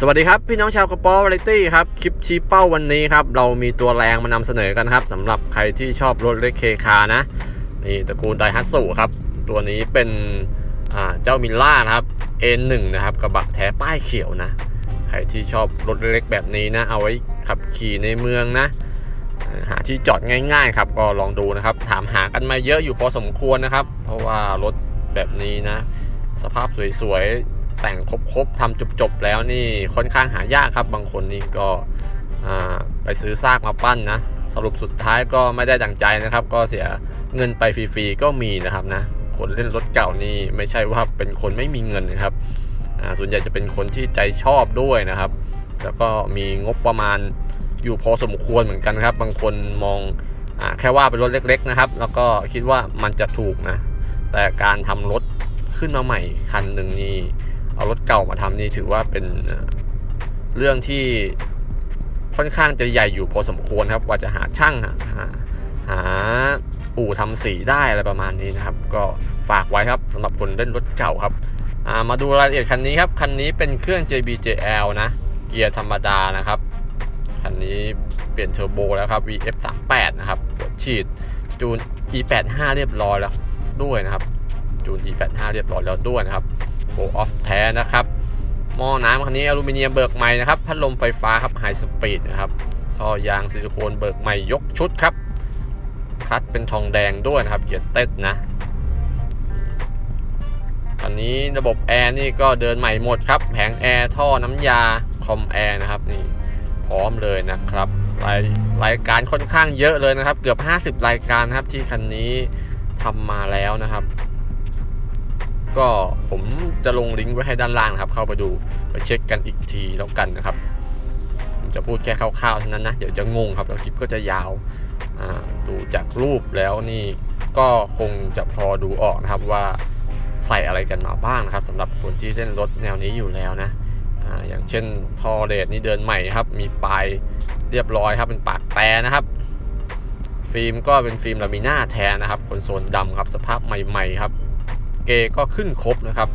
สวัสดีครับ พี่น้องชาวกระป๋อวาไรตี้ครับ คลิปชี้เป้าวันนี้ครับ เรามีตัวแรงมานำเสนอกันครับสำหรับใครที่ชอบรถเล็กเคคานะนี่ตระกูลไดฮัตสุครับ ตัวนี้เป็นเจ้ามิลล่านะครับ N1 นะครับกระบะแท้ป้ายเขียวนะ ใครที่ชอบรถเล็กแบบนี้นะ เอาไว้ขับขี่ในเมืองนะ หาที่จอดง่ายๆครับก็ลองดูนะครับ ถามหากันมาเยอะอยู่พอสมควรนะครับ เพราะว่ารถแบบนี้นะ สภาพสวยๆ แต่งครบๆทำจบๆแล้วนี่ค่อนข้างหายากครับ บางคนนี่ก็ไปซื้อซากมาปั้นนะสรุปสุดท้ายก็ไม่ได้ดังใจนะครับ ก็เสียเงินไปฟรีๆก็มีนะครับนะคนเล่นรถเก่านี่ไม่ใช่ว่าเป็นคนไม่มีเงินนะครับส่วนใหญ่จะเป็นคนที่ใจชอบด้วยนะครับ แล้วก็มีงบประมาณอยู่พอสมควรเหมือนกันครับ บางคนมองอแค่ว่าเป็นรถเล็ก ๆนะครับ แล้วก็คิดว่ามันจะถูกนะ แต่การทำรถขึ้นมาใหม่คันหนึ่งนี่ เอารถเก่ามาทำนี่ถือว่าเป็นเรื่องที่ค่อนข้างจะใหญ่อยู่พอสมควรครับกว่าจะหาช่างหาหาหาอู่ทำสีได้อะไรประมาณนี้นะครับ ก็ฝากไว้ครับสำหรับคนเล่นรถเก่าครับามาดูรายละเอียดคันนี้ครับ คันนี้เป็นเครื่อง JBJL นะเกียร์ธรรมดานะครับ คันนี้เปลี่ยนเทอร์โบแล้วครับ VF38 นะครับฉีดจูน E85 เรียบร้อยแล้วด้วยนะครับ จูน E85 เรียบร้อยแล้วด้วยนะครับ โอออฟแท้นะครับหม้อน้ำคันนี้อลูมิเนียมเบิกใหม่นะครับพัดลมไฟฟ้าครับไฮสปีดนะครับท่อยางซิลิโคนเบิกใหม่ยกชุดครับคัตเป็นทองแดงด้วยนะครับเกียร์เต้นนะอันนี้ระบบแอร์นี่ก็เดินใหม่หมดครับแผงแอร์ท่อน้ำยาคอมแอร์นะครับนี่พร้อมเลยนะครับรายรายการค่อนข้างเยอะเลยนะครับ เกือบ 50 รายการนะครับที่คันนี้ทำมาแล้วนะครับ ก็ผมจะลงลิงก์ไว้ให้ด้านล่างนะครับ เข้าไปดูไปเช็คกันอีกทีแล้วกันนะครับผมจะพูดแค่คร่าวๆเท่านั้นนะ เดี๋ยวจะงงครับแล้วคลิปก็จะยาวดูจากรูปแล้วนี่ก็คงจะพอดูออกนะครับว่าใส่อะไรกันมาบ้างนะครับสำหรับคนที่เล่นรถแนวนี้อยู่แล้วนะออย่างเช่นทอเดนี่เดินใหม่ครับ มีปลายเรียบร้อยครับเป็นปากแต่นะครับ ฟิล์มก็เป็นฟิล์มลามิน่าแทนนะครับคอนโซลดำครับสภาพใหม่ๆครับ เกก็ขึ้นครบนะครับ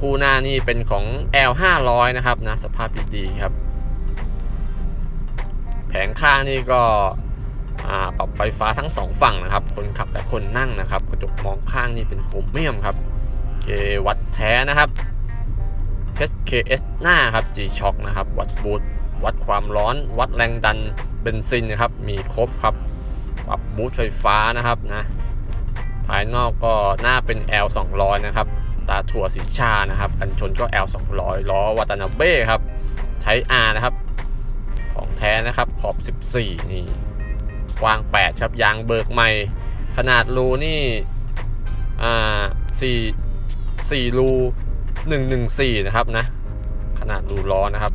คู่หน้านี่เป็นของ L 500 นะครับนะสภาพดีๆครับ แผงข้างนี่ก็ปรับไฟฟ้าทั้งสองฝั่งนะครับ คนขับและคนนั่งนะครับ กระจกมองข้างนี่เป็นโครเมียมครับเกวัดแท้นะครับ HKS หน้าครับ G-Shock นะครับ วัดบูทวัดความร้อน วัดแรงดันเบนซินนะครับ มีครบครับ ปรับบูทไฟฟ้านะครับนะ ภายนอกก็หน้าเป็น L 200นะครับตาถั่วสีชานะครับกันชนก็ L 200ล้อวัตนาเบ้ครับใช้ R นะครับ ของแท้นะครับขอบ 14 นี่กว้าง 8 ครับยางเบิกใหม่ ขนาดรูนี่อ่า4 4รู114นะครับนะ ขนาดรูล้อนะครับ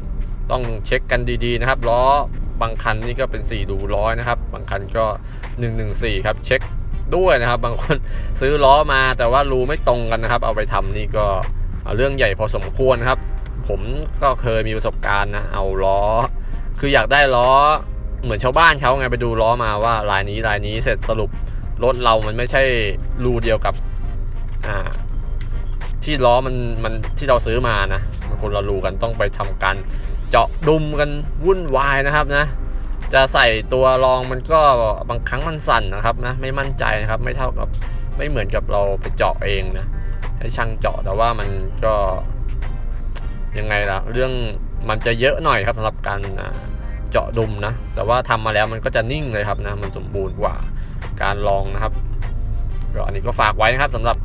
ต้องเช็คกันดีๆนะครับล้อบางคันนี่ก็เป็น4รูร้อยนะครับ บางคันก็114ครับเช็ค ด้วยนะครับ บางคนซื้อล้อมาแต่ว่ารูไม่ตรงกันนะครับ เอาไปทำนี่ก็เรื่องใหญ่พอสมควรครับ ผมก็เคยมีประสบการณ์นะเอาล้อ คืออยากได้ล้อเหมือนชาวบ้านเขาไงไปดูล้อมาว่าลายนี้ลายนี้เสร็จสรุปรถเรามันไม่ใช่รูเดียวกับอ่าที่ล้อมันมันที่เราซื้อมานะมันคนละรูกันต้องไปทำการเจาะดุมกันวุ่นวายนะครับนะ จะใส่ตัวรองมันก็บางครั้งมันสั่นนะครับนะไม่มั่นใจนะครับไม่เท่ากับไม่เหมือนกับเราไปเจาะเองนะให้ช่างเจาะแต่ว่ามันก็ยังไงล่ะเรื่องมันจะเยอะหน่อยครับสำหรับการเจาะดุมนะ แต่ว่าทำมาแล้วมันก็จะนิ่งเลยครับนะมันสมบูรณ์กว่าการลองนะครับก็อันนี้ก็ฝากไว้นะครับสำหรับ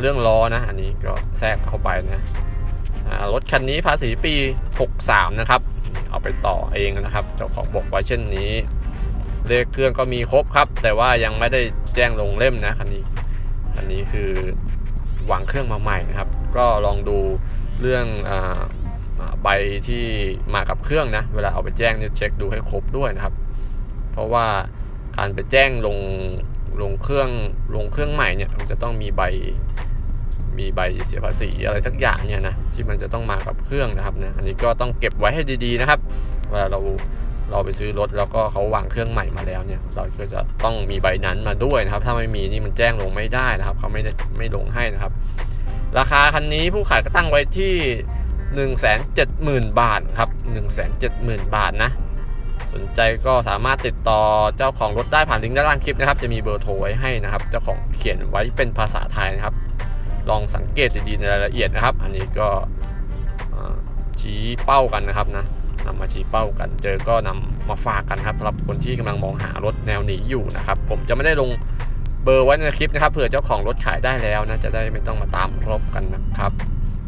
เรื่องล้อนะ อันนี้ก็แทรกเข้าไปนะรถคันนี้ภาษีปี 63 นะครับ เอาไปต่อเองนะครับเจ้าของบอกไว้เช่นนี้ เลขเครื่องก็มีครบครับ แต่ว่ายังไม่ได้แจ้งลงเล่มนะคันนี้คันนี้คือวางเครื่องมาใหม่นะครับ ก็ลองดูเรื่องอใบที่มากับเครื่องนะเวลาเอาไปแจ้งเนี่ยเช็คดูให้ครบด้วยนะครับ เพราะว่าการไปแจ้งลงลงเครื่องลงเครื่องใหม่เนี่ยมันจะต้องมีใบ มีใบเสียภาษีอะไรสักอย่างเนี่ยนะที่มันจะต้องมากับเครื่องนะครับนะอันนี้ก็ต้องเก็บไว้ให้ดีๆนะครับเวลาเราเราไปซื้อรถแล้วก็เขาวางเครื่องใหม่มาแล้วเนี่ย เราก็จะต้องมีใบนั้นมาด้วยนะครับ ถ้าไม่มีนี่มันแจ้งลงไม่ได้นะครับเขาไม่ได้ไม่ลงให้นะครับ ราคาคันนี้ผู้ขายก็ตั้งไว้ที่ 170,000 บาทครับ 170,000 บาทนะสนใจก็สามารถติดต่อเจ้าของรถได้ผ่านลิงก์ด้านล่างคลิปนะครับ จะมีเบอร์โทรไว้ให้นะครับ เจ้าของเขียนไว้เป็นภาษาไทยนะครับ ลองสังเกตดีๆในรายละเอียดนะครับ อันนี้ก็ชี้เป้ากันนะครับนะนำมาชี้เป้ากัน เจอก็นำมาฝากกันครับสำหรับคนที่กำลังมองหารถแนวนี้อยู่นะครับ ผมจะไม่ได้ลงเบอร์ไว้ในคลิปนะครับเผื่อเจ้าของรถขายได้แล้วนะจะได้ไม่ต้องมาตามรบกันนะครับ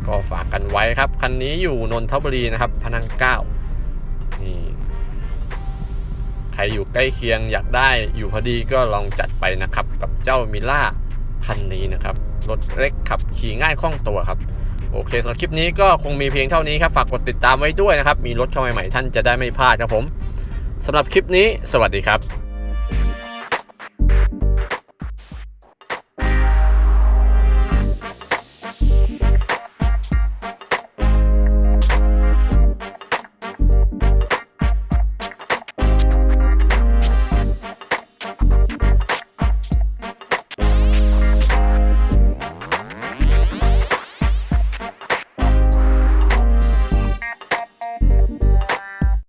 ก็ฝากกันไว้ครับคันนี้อยู่นนทบุรีนะครับพนังเก้านี่ใครอยู่ใกล้เคียงอยากได้อยู่พอดีก็ลองจัดไปนะครับ กับเจ้ามิล่าคันนี้นะครับ รถเล็กขับขี่ง่ายคล่องตัวครับ โอเคสำหรับคลิปนี้ก็คงมีเพียงเท่านี้ครับ ฝากกดติดตามไว้ด้วยนะครับ มีรถเข้ามาใหม่ๆท่านจะได้ไม่พลาดครับผมสำหรับคลิปนี้ สวัสดีครับ